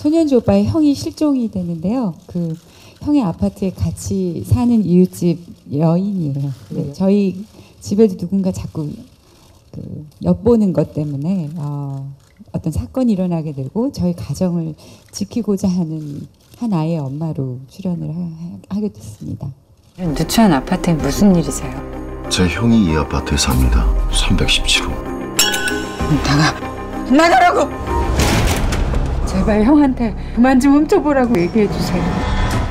손주 오빠의 형이 실종이 되는데요. 그 형의 아파트에 같이 사는 이웃집 여인이에요. 네, 저희 집에도 누군가 자꾸 그 엿보는 것 때문에 어, 어떤 사건이 일어나게 되고 저희 가정을 지키고자 하는 한 아이의 엄마로 출연을 하, 하게 됐습니다. 누추한 아파트에 무슨 일이세요? 제 형이 이 아파트에 삽니다. 317호. 나가 나가라고 제발 형한테 그만 좀 훔쳐보라고 얘기해 주세요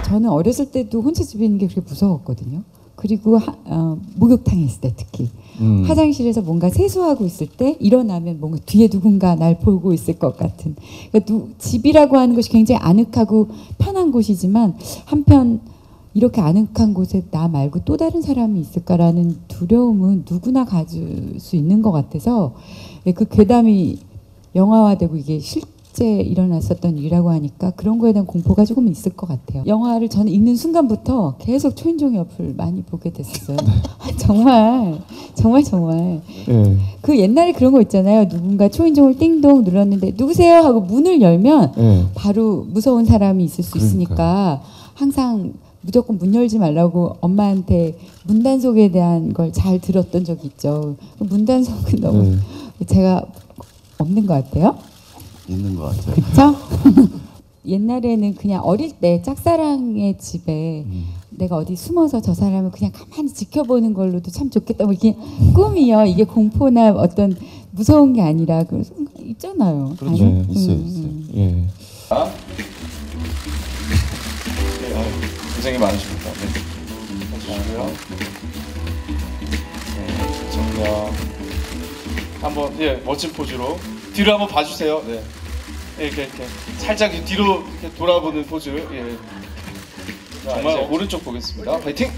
저는 어렸을 때도 혼자 집에 있는 게 그렇게 무서웠거든요. 그리고 하, 어, 목욕탕했을 때 특히 음. 화장실에서 뭔가 세수하고 있을 때 일어나면 뭔가 뒤에 누군가 날 보고 있을 것 같은 그러니까 누, 집이라고 하는 것이 굉장히 아늑하고 편한 곳이지만 한편 이렇게 아늑한 곳에 나 말고 또 다른 사람이 있을까라는 두려움은 누구나 가질 수 있는 것 같아서 예, 그 괴담이 영화화되고 이게 실 제 일어났었던 일이라고 하니까 그런 거에 대한 공포가 조금 있을 것 같아요. 영화를 저는 읽는 순간부터 계속 초인종 옆을 많이 보게 됐어요. 정말 정말 정말 예. 그 옛날에 그런 거 있잖아요. 누군가 초인종을 띵동 눌렀는데 누구세요 하고 문을 열면 예. 바로 무서운 사람이 있을 수 있으니까 항상 무조건 문 열지 말라고 엄마한테 문단속에 대한 걸 잘 들었던 적이 있죠. 그 문단속은 너무 예. 제가 없는 것 같아요. 있는 것 같아요. 그렇죠? 옛날에는 그냥 어릴 때 짝사랑의 집에 음. 내가 어디 숨어서 저 사람을 그냥 가만히 지켜보는 걸로도 참 좋겠다. 뭐 이게 꿈이요. 이게 공포나 어떤 무서운 게 아니라 그 있잖아요. 그렇죠. 아니? 있어요, 음, 있어요. 음. 예. 네, 아유, 고생이 많으십니다. 네. 해주시고요. 네, 정면. 한번 예 멋진 포즈로 뒤로 한번 봐주세요. 네. 네, 이렇게 이렇게 살짝 뒤로 이렇게 돌아보는 포즈. 예. 정말 오른쪽 보겠습니다. 파이팅.